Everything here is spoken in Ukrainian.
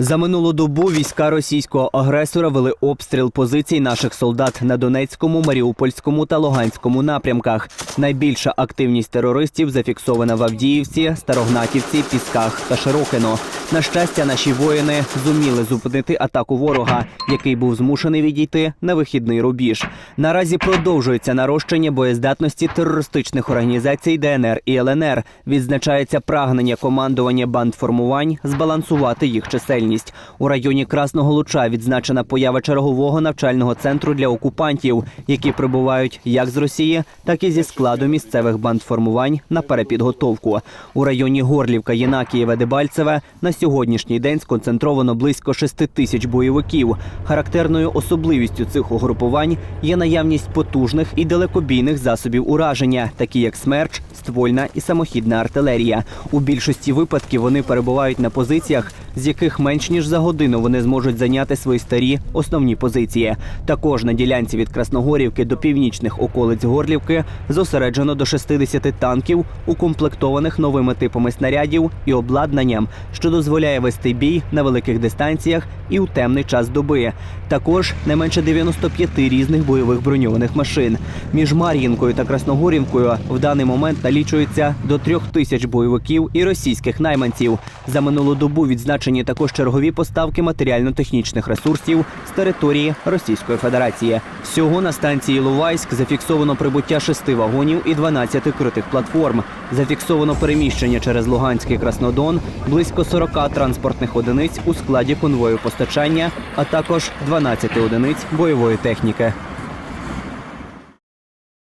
За минулу добу війська російського агресора вели обстріл позицій наших солдат на Донецькому, Маріупольському та Луганському напрямках. Найбільша активність терористів зафіксована в Авдіївці, Старогнатівці, Пісках та Широкино. На щастя, наші воїни зуміли зупинити атаку ворога, який був змушений відійти на вихідний рубіж. Наразі продовжується нарощення боєздатності терористичних організацій ДНР і ЛНР. Відзначається прагнення командування бандформувань збалансувати їх чисельність. У районі Красного Луча відзначена поява чергового навчального центру для окупантів, які прибувають як з Росії, так і зі складу місцевих бандформувань на перепідготовку. У районі Горлівка, Єнакієве, Дебальцеве на сьогоднішній день сконцентровано близько 6 тисяч бойовиків. Характерною особливістю цих угрупувань є наявність потужних і далекобійних засобів ураження, такі як смерч, ствольна і самохідна артилерія. У більшості випадків вони перебувають на позиціях, з яких менш ніж за годину вони зможуть зайняти свої старі основні позиції. Також на ділянці від Красногорівки до північних околиць Горлівки зосереджено до 60 танків, укомплектованих новими типами снарядів і обладнанням, що дозволяє вести бій на великих дистанціях і у темний час доби. Також не менше 95 різних бойових броньованих машин. Між Мар'їнкою та Красногорівкою в даний момент налічується до трьох тисяч бойовиків і російських найманців. За минулу добу відзначені також чергові поставки матеріально-технічних ресурсів з території Російської Федерації. Всього на станції Лувайськ зафіксовано прибуття шести вагонів і 12 критих платформ. Зафіксовано переміщення через Луганський Краснодон близько 40 транспортних одиниць у складі конвою постачання, а також 12 одиниць бойової техніки.